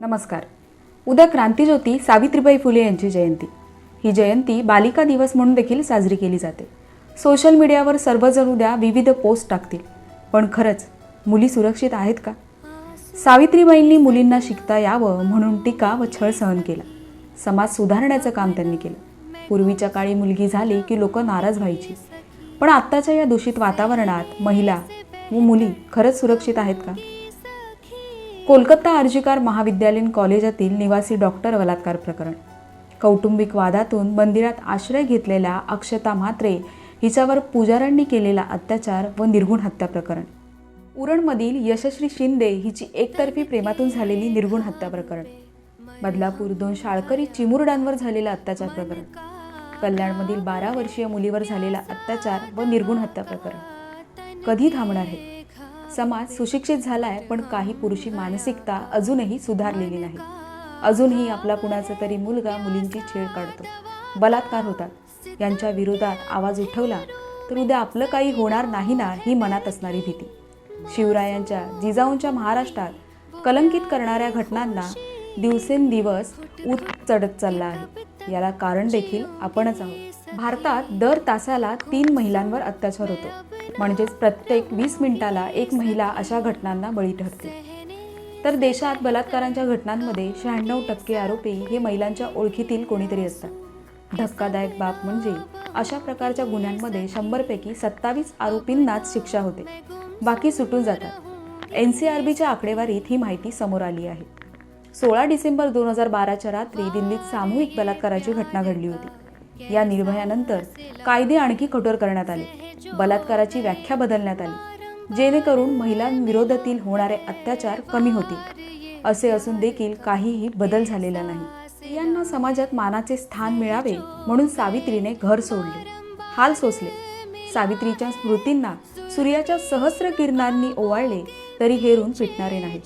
नमस्कार. उद्या क्रांतीज्योती सावित्रीबाई फुले यांची जयंती. ही जयंती बालिका दिवस म्हणून देखील साजरी केली जाते. सोशल मीडियावर सर्वजण उद्या विविध पोस्ट टाकतील. पण खरंच मुली सुरक्षित आहेत का? सावित्रीबाईंनी मुलींना शिकता यावं म्हणून टीका व छळ सहन केला. समाज सुधारण्याचं काम त्यांनी केलं. पूर्वीच्या काळी मुलगी झाली की लोक नाराज व्हायची. पण आत्ताच्या या दूषित वातावरणात महिला व मुली खरंच सुरक्षित आहेत का? कोलकाता आर्जिकार महाविद्यालयीन कॉलेजातील निवासी डॉक्टर बलात्कार प्रकरण. कौटुंबिक वादातून मंदिरात आश्रय घेतलेल्या अक्षता म्हात्रे हिच्यावर पुजाऱ्यांनी केलेला अत्याचार व निर्गुण हत्या प्रकरण. उरणमधील यशस्वी शिंदे हिची एकतर्फी प्रेमातून झालेली निर्गुण हत्या प्रकरण. बदलापूर दोन शाळकरी चिमुरड्यांवर झालेला अत्याचार प्रकरण. कल्याणमधील बारा वर्षीय मुलीवर झालेला अत्याचार व निर्गुण हत्या प्रकरण. कधी थांबणार हे? समाज सुशिक्षित झालाय पण काही पुरुषी मानसिकता अजूनही सुधारलेली नाही. अजूनही आपला कुणाचा तरी मुलगा मुलींची छेड काढतो. बलात्कार होतात. यांच्या विरोधात आवाज उठवला तर उद्या आपलं काही होणार नाही ना ही मनात असणारी भीती. शिवरायांच्या जिजाऊंच्या महाराष्ट्रात कलंकित करणाऱ्या घटनांना दिवसेंदिवस ऊत चढत चालला आहे. याला कारण देखील आपणच आहोत. भारतात दर तासाला तीन महिलांवर अत्याचार होतो. म्हणजेच प्रत्येक वीस मिनिटाला एक महिला अशा घटनांना बळी ठरते. तर देशात बलात्कारांच्या घटनांमध्ये शहाण्णव टक्के आरोपी हे महिलांच्या ओळखीतील कोणीतरी असतात. धक्कादायक बाब म्हणजे अशा प्रकारच्या गुन्ह्यांमध्ये शंभरपैकी सत्तावीस आरोपींनाच शिक्षा होते. बाकी सुटून जातात. एन सी आर बीच्या आकडेवारीत ही माहिती समोर आली आहे. सोळा डिसेंबर दोन हजार बाराच्या रात्री दिल्लीत सामूहिक बलात्काराची घटना घडली होती. या निर्भयानंतर कायदे आणखी कठोर करण्यात आले. बलात्काराची व्याख्या बदलण्यात आली. जेणेकरून महिलांविरोधातील होणारे अत्याचार कमी होतील. असे असून देखील काहीही बदल झालेला नाही. स्त्रियांना समाजात मानाचे स्थान मिळावे म्हणून सावित्रीने घर सोडले. हाल सोसले. सावित्रीच्या स्मृतींना सूर्याच्या सहस्र किरणांनी ओवाळले तरी हे ऋण पिटणारे नाही